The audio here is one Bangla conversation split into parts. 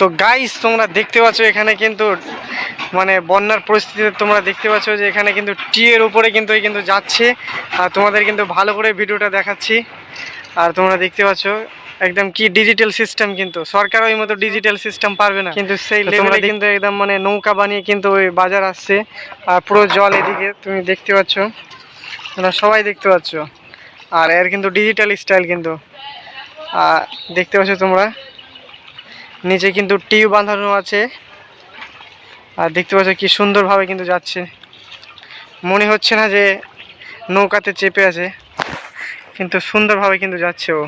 তো গাইস তোমরা দেখতে পাচ্ছ এখানে কিন্তু মানে বন্যার পরিস্থিতিতে তোমরা দেখতে পাচ্ছ যে এখানে কিন্তু টি এর উপরে কিন্তু এই কিন্তু যাচ্ছে। আর তোমাদের কিন্তু ভালো করে ভিডিওটা দেখাচ্ছি। আর তোমরা দেখতে পাচ্ছ একদম কি ডিজিটাল সিস্টেম কিন্তু। সরকার ওই মতো ডিজিটাল সিস্টেম পারবে না। কিন্তু সেই তোমরা কিন্তু একদম মানে নৌকা বানিয়ে কিন্তু ওই বাজার আসছে। আর পুরো জল এদিকে তুমি দেখতে পাচ্ছ। তোমরা সবাই দেখতে পাচ্ছ। আর এর কিন্তু ডিজিটাল স্টাইল কিন্তু। আর দেখতে পাচ্ছ তোমরা। নিচে কিন্তু টিউ বাঁধানো আছে। আর দেখতে পাচ্ছ কি সুন্দরভাবে কিন্তু যাচ্ছে। মনে হচ্ছে না যে নৌকাতে চেপে আছে, কিন্তু সুন্দরভাবে কিন্তু যাচ্ছে ও।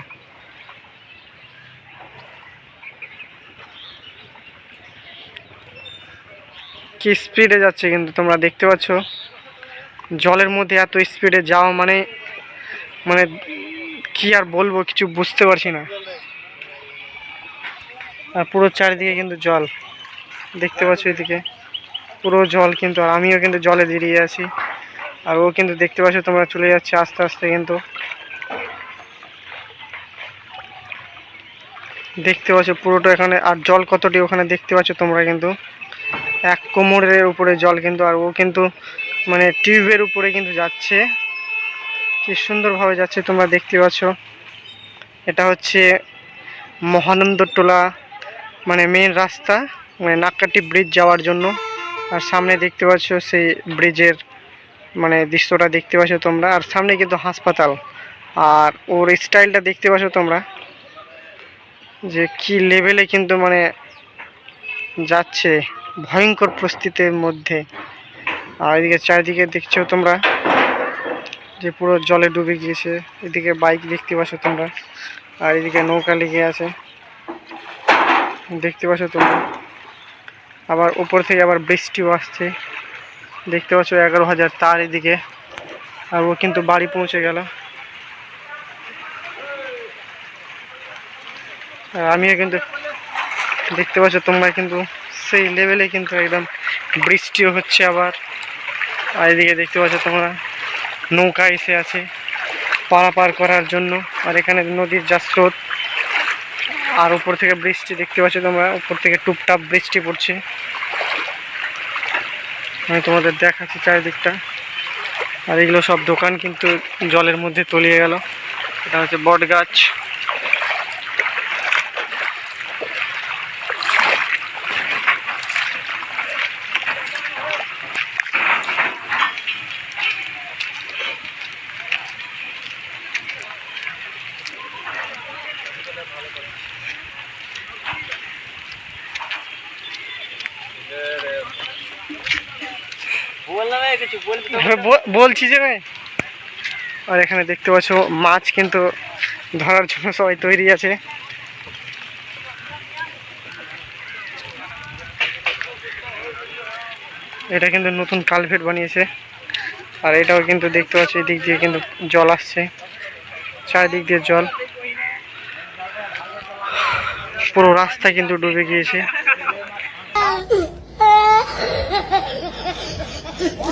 কি স্পিডে যাচ্ছে কিন্তু তোমরা দেখতে পাচ্ছ। জলের মধ্যে এত স্পিডে যাওয়া মানে মানে কি আর বলব, কিছু বুঝতে পারছি না। আর পুরো চারিদিকে কিন্তু জল। দেখতে পাচ্ছ এদিকে। পুরো জল কিন্তু, আর আমিও কিন্তু জলে বেরিয়ে আছি। আর ও কিন্তু দেখতে পাচ্ছ তোমরা চলে যাচ্ছে আস্তে আস্তে কিন্তু। দেখতে পাচ্ছ পুরোটা এখানে, আর জল কতটি ওখানে দেখতে পাচ্ছ তোমরা কিন্তু। এক কোমরের উপরে জল কিন্তু, আর ও কিন্তু মানে টিউবের উপরে কিন্তু যাচ্ছে। কি সুন্দরভাবে যাচ্ছে তোমরা দেখতে পাচ্ছ। এটা হচ্ছে মহানন্দটোলা মানে মেন রাস্তা মানে নাক্কাটি ব্রিজ যাওয়ার জন্য। আর সামনে দেখতে পাচ্ছ সেই ব্রিজের মানে দৃশ্যটা দেখতে পাচ্ছ তোমরা। আর সামনে কিন্তু হাসপাতাল। আর ওর স্টাইলটা দেখতে পাচ্ছ তোমরা। যে কি লেভেলে কিন্তু মানে যাচ্ছে ভয়ঙ্কর পরিস্থিতির মধ্যে। আর এদিকে চারিদিকে দেখছ তোমরা, যে পুরো জলে ডুবে গিয়েছে। এদিকে বাইক দেখতে পাচ্ছ তোমরা। আর এদিকে নৌকা লেগে আছে। দেখতে পাচ্ছ তোমরা? আবার উপর থেকে আবার বৃষ্টিও আসছে। দেখতে পাচ্ছ এগারো হাজার তার এদিকে। আর ও কিন্তু বাড়ি পৌঁছে গেল। আমিও কিন্তু দেখতে পাচ্ছ তোমরা কিন্তু সেই লেভেলে কিন্তু একদম বৃষ্টিও হচ্ছে আবার। আর এদিকে দেখতে পাচ্ছ তোমরা নৌকা এসে আছে পারাপার করার জন্য। আর এখানে নদীর যা স্রোত আর উপর থেকে বৃষ্টি দেখতে পাচ্ছ তোমরা, উপর থেকে টুপটাপ বৃষ্টি পড়ছে। আমি তোমাদের দেখাচ্ছি চারিদিকটা। আর এগুলো সব দোকান কিন্তু জলের মধ্যে তলিয়ে গেল। এটা হচ্ছে বট গাছ বলছি যে ভাই। আর এখানে দেখতে পাচ্ছ মাছ কিন্তু ধরার জন্য সবাই তৈরি আছে। এটা কিন্তু নতুন কালভেট বানিয়েছে। আর এটাও কিন্তু দেখতে পাচ্ছ এদিক দিয়ে কিন্তু জল আসছে। চারিদিক দিয়ে জল। পুরো রাস্তা কিন্তু ডুবে গিয়েছে। Yeah.